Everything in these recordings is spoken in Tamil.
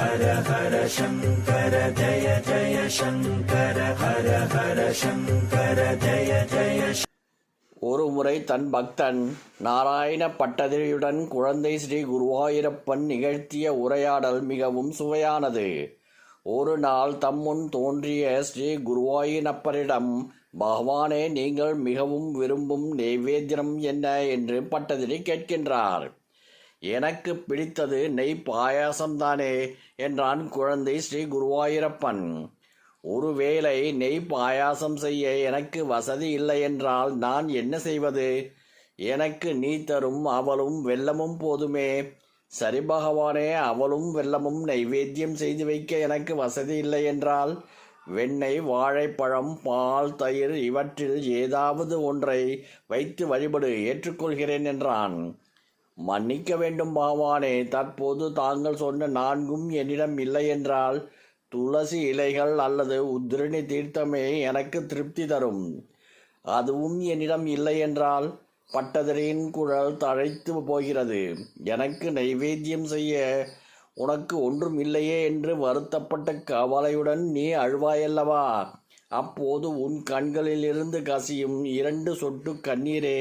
ஹர ஹர சங்கர ஜய ஜய சங்கர ஹர ஹர சங்கர ஜய ஜய ஒருமுறை தன் பக்தன் நாராயண பட்டதிரியுடன் குழந்தை ஸ்ரீ குருவாயூரப்பன் நிகழ்த்திய உரையாடல் மிகவும் சுவையானது. ஒரு நாள் தம்முன் தோன்றிய ஸ்ரீ குருவாயினப்பரிடம் பகவானே நீங்கள் மிகவும் விரும்பும் நெய்வேத்தியம் என்ன? என்று பட்டதிரி கேட்கின்றார். எனக்கு பிடித்தது நெய் பாயாசம்தானே என்றான் குழந்தை ஸ்ரீ குருவாயூரப்பன். ஒருவேளை நெய் பாயாசம் செய்ய எனக்கு வசதி இல்லை என்றால் நான் என்ன செய்வது? எனக்கு நீ தரும் அவளும் வெல்லமும் போதுமே. சரி பகவானே அவளும் வெல்லமும் நைவேத்தியம் செய்து வைக்க எனக்கு வசதி இல்லை என்றால் வெண்ணெய் வாழைப்பழம் பால் தயிர் இவற்றில் ஏதாவது ஒன்றை வைத்து வழிபடு ஏற்றுக்கொள்கிறேன் என்றான். மன்னிக்க வேண்டும் பகவானே தற்போது தாங்கள் சொன்ன நான்கும் என்னிடம் இல்லை என்றால் துளசி இலைகள் அல்லது உத்ரணி தீர்த்தமே எனக்கு திருப்தி தரும். அதுவும் என்னிடம் இல்லை என்றால் பட்டதிரையின் குழல் தழைத்து போகிறது. எனக்கு நைவேத்தியம் செய்ய உனக்கு ஒன்றும் இல்லையே என்று வருத்தப்பட்ட கவலையுடன் நீ அழுவாயல்லவா? அப்போது உன் கண்களிலிருந்து கசியும் இரண்டு சொட்டு கண்ணீரே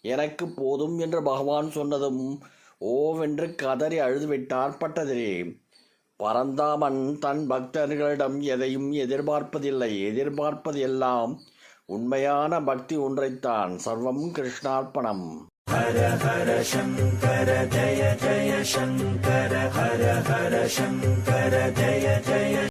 எனக்கு போதும் என்று பகவான் சொன்னதும் ஓவென்று கதறி அழுதுவிட்டார் பட்டதிரி பரந்தாமன் தன் பக்தர்களிடம் எதையும் எதிர்பார்ப்பதில்லை. எதிர்பார்ப்பது எல்லாம் உண்மையான பக்தி ஒன்றைத்தான். சர்வம் கிருஷ்ணார்ப்பணம். ஹர ஹர சங்கர ஜய ஜய சங்கர ஹர ஹர சங்கர ஜய ஜய